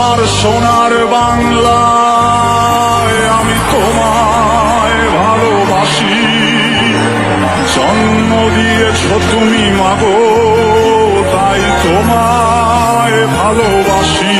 আমার সোনার বাংলায় আমি তোমায় ভালোবাসি। জন্ম দিয়েছ তুমি মাগো তাই তোমায় ভালোবাসি।